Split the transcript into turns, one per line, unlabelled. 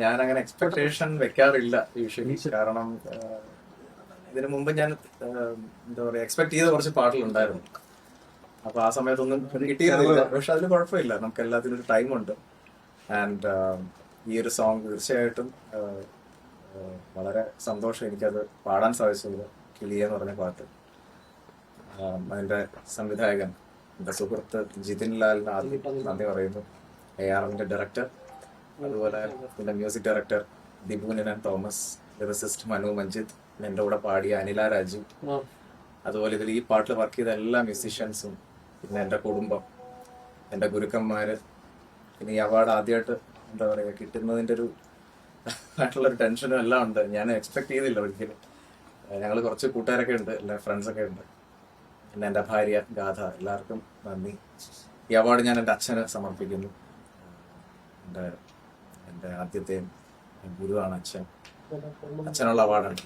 ഞാൻ അങ്ങനെ എക്സ്പെക്ടേഷൻ വെക്കാറില്ല യൂഷ്വലി കാരണം ഇതിനു മുമ്പ് ഞാൻ എന്താ പറയാ എക്സ്പെക്ട് ചെയ്ത കുറച്ച് പാട്ടുകളുണ്ടായിരുന്നു. അപ്പൊ ആ സമയത്തൊന്നും കിട്ടിയിരുന്നില്ല. പക്ഷെ അതിന് കുഴപ്പമില്ല. നമുക്ക് എല്ലാത്തിനും ഒരു ഉണ്ട്. ആൻഡ് ഈ ഒരു സോങ് തീർച്ചയായിട്ടും വളരെ സന്തോഷം എനിക്കത് പാടാൻ സാധിച്ചത് കിളിയ എന്ന് പറഞ്ഞ പാട്ട്. അതിന്റെ സംവിധായകൻ എന്റെ സുഹൃത്ത് ജിതിൻ ലാലിന് ആദ്യം നന്ദി പറയുന്നു. എ ആർ എമ്മിന്റെ ഡയറക്ടർ അതുപോലെ പിന്നെ music director Dipunan Thomas lyricist Manu Manjith എന്റെ എന്റെ കൂടെ പാടിയ അനില രാജു. അതുപോലെ ഇതിൽ ഈ പാട്ടിൽ വർക്ക് ചെയ്ത എല്ലാ മ്യൂസീഷ്യൻസും പിന്നെ എന്റെ കുടുംബം എന്റെ ഗുരുക്കന്മാര് പിന്നെ ഈ അവാർഡ് ആദ്യമായിട്ട് എന്താ പറയുക കിട്ടുന്നതിന്റെ ഒരു ആയിട്ടുള്ളൊരു ടെൻഷനും എല്ലാം ഉണ്ട്. ഞാൻ എക്സ്പെക്ട് ചെയ്തില്ല ഒരിക്കലും. ഞങ്ങൾ കുറച്ച് കൂട്ടുകാരൊക്കെ ഉണ്ട് എല്ലാ ഫ്രണ്ട്സൊക്കെ ഉണ്ട്. പിന്നെ എന്റെ ഭാര്യ ഗാഥ എല്ലാവർക്കും നന്ദി. ഈ അവാർഡ് ഞാൻ എന്റെ അച്ഛന് സമർപ്പിക്കുന്നു. എന്റെ എന്റെ ആദ്യത്തെ ഗുരുവാണ് അച്ഛൻ. അച്ഛനുള്ള അവാർഡാണ്.